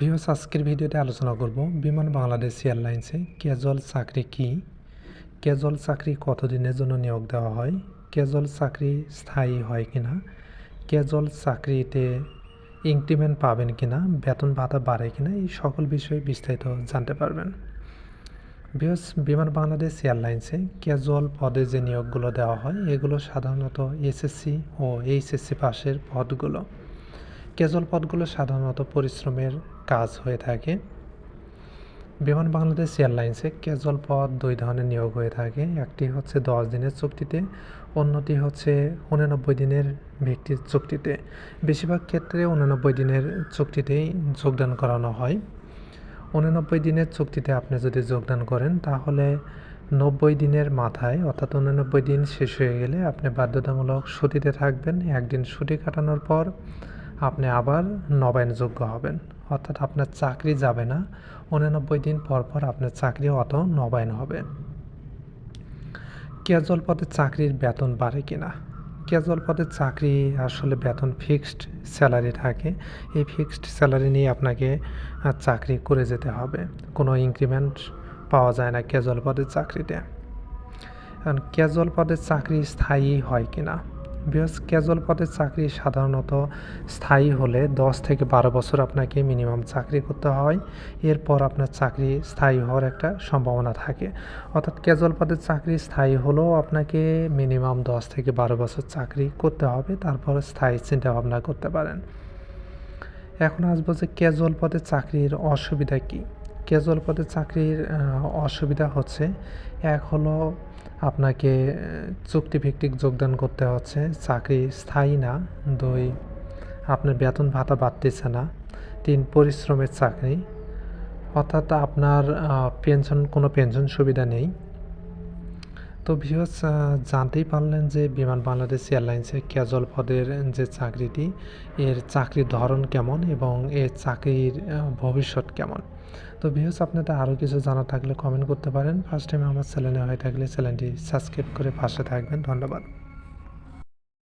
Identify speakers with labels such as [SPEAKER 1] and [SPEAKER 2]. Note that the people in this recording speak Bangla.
[SPEAKER 1] ভিউস আজকের ভিডিওতে আলোচনা করব বিমান বাংলাদেশ এয়ারলাইন্সে ক্যাজুয়াল চাকরি কি? ক্যাজুয়াল চাকরি কতদিনের জন্য নিয়োগ দেওয়া হয়? ক্যাজুয়াল চাকরি স্থায়ী হয় কিনা? ক্যাজুয়াল চাকরিতে ইনক্রিমেন্ট পাবেন কিনা? বেতন ভাতা বাড়ে কিনা? এই সকল বিষয়ে বিস্তারিত জানতে পারবেন। বিহস বিমান বাংলাদেশ এয়ারলাইন্সে ক্যাজুয়াল পদে যে নিয়োগগুলো দেওয়া হয়, এগুলো সাধারণত এসএসসি ও এইচএসসি পাশের পদগুলো। ক্যাজুয়াল পদগুলো সাধারণত পরিশ্রমের কাজ হয়ে থাকে। বিমান বাংলাদেশ এয়ারলাইন্সে ক্যাজুয়াল পদ দুই ধরনের নিয়োগ হয়ে থাকে। একটি হচ্ছে দশ দিনের চুক্তিতে, অন্যটি হচ্ছে উনানব্বই দিনের ভিত্তির চুক্তিতে। বেশিরভাগ ক্ষেত্রে উনানব্বই দিনের চুক্তিতেই যোগদান করানো হয়। উনানব্বই দিনের চুক্তিতে আপনি যদি যোগদান করেন, তাহলে নব্বই দিনের মাথায়, অর্থাৎ উনানব্বই দিন শেষ হয়ে গেলে আপনি বাধ্যতামূলক ছুটিতে থাকবেন। একদিন ছুটি কাটানোর পর আপনি আবার নবায়নযোগ্য হবেন। অর্থাৎ আপনার চাকরি যাবে না। উননব্বই দিন পর পর আপনার চাকরি অত নবায়ন হবে। ক্যাজুয়াল পদে চাকরির বেতন বাড়ে কি না ক্যাজুয়াল পদের চাকরি আসলে বেতন ফিক্সড স্যালারি থাকে। এই ফিক্সড স্যালারি নিয়ে আপনাকে চাকরি করে যেতে হবে। কোনো ইনক্রিমেন্ট পাওয়া যায় না ক্যাজুয়াল পদের চাকরিতে। কারণ ক্যাজুয়াল পদের চাকরি স্থায়ী হয় কিনা? বিকজ ক্যাজুয়াল পদের চাকরি সাধারণত স্থায়ী হলে দশ থেকে বারো বছর আপনাকে মিনিমাম চাকরি করতে হয়। এরপর আপনার চাকরি স্থায়ী হওয়ার একটা সম্ভাবনা থাকে। অর্থাৎ ক্যাজুয়াল পদের চাকরি স্থায়ী হলেও আপনাকে মিনিমাম দশ থেকে বারো বছর চাকরি করতে হবে, তারপর স্থায়ী চিন্তা ভাবনা করতে পারেন। এখন আসব যে ক্যাজুয়াল পদের চাকরির অসুবিধা কী। ক্যাজুয়াল পদে চাকরির অসুবিধা হচ্ছে। এক হলো আপনাকে চুক্তিভিত্তিক যোগদান করতে হচ্ছে। চাকরি স্থায়ী না। দুই, আপনার বেতন ভাতা বাড়তেছে না। তিন, পরিশ্রমের চাকরি। অর্থাৎ আপনার পেনশন, কোনো পেনশন সুবিধা নেই। তো ভিউয়ার্স জানতেই পারলেন যে বিমান বাংলাদেশ এয়ারলাইন্সে ক্যাজুয়াল পদের যে চাকরিটি, এর চাকরির ধরন কেমন এবং এর চাকরির ভবিষ্যৎ কেমন? তো ভিউস আপনাদের আরও কিছু জানা থাকলে কমেন্ট করতে পারেন। ফার্স্ট টাইম আমার চ্যানেলে হয়ে থাকলে চ্যানেলটি সাবস্ক্রাইব করে পাশে থাকবেন। ধন্যবাদ।